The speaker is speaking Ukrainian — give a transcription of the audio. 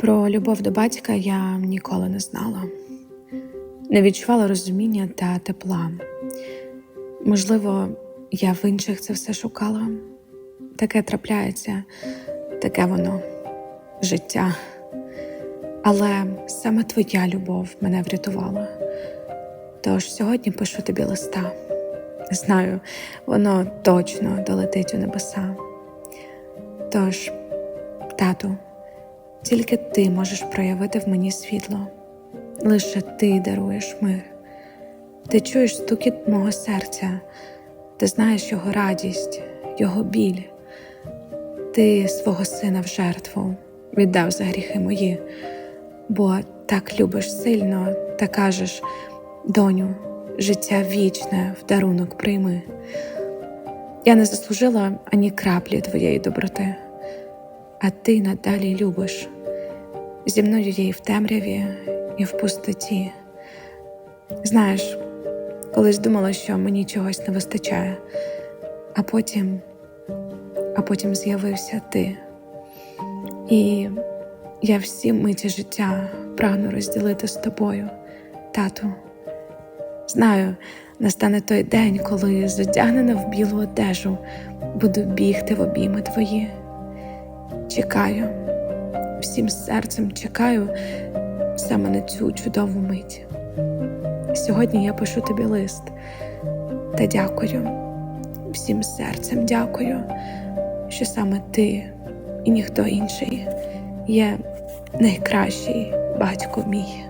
Про любов до батька я ніколи не знала, не відчувала розуміння та тепла. Можливо, я в інших це все шукала. Таке трапляється, таке воно життя. Але саме твоя любов мене врятувала. Тож сьогодні пишу тобі листа. Знаю, воно точно долетить у небеса. Тож, тату, тільки ти можеш проявити в мені світло, лише ти даруєш мир. Ти чуєш стукіт мого серця, ти знаєш його радість, його біль. Ти свого сина в жертву віддав за гріхи мої, бо так любиш сильно та кажеш, доню, життя вічне в дарунок прийми. Я не заслужила ані краплі твоєї доброти, а ти надалі любиш. Зі мною є і в темряві, і в пустоті. Знаєш, колись думала, що мені чогось не вистачає, а потім, а потім з'явився ти. І я всі миті життя прагну розділити з тобою, тату. Знаю, настане той день, коли задягнена в білу одежу, буду бігти в обійми твої. Чекаю, всім серцем чекаю саме на цю чудову мить. Сьогодні я пишу тобі лист та дякую, всім серцем дякую, що саме ти і ніхто інший є найкращий батько мій.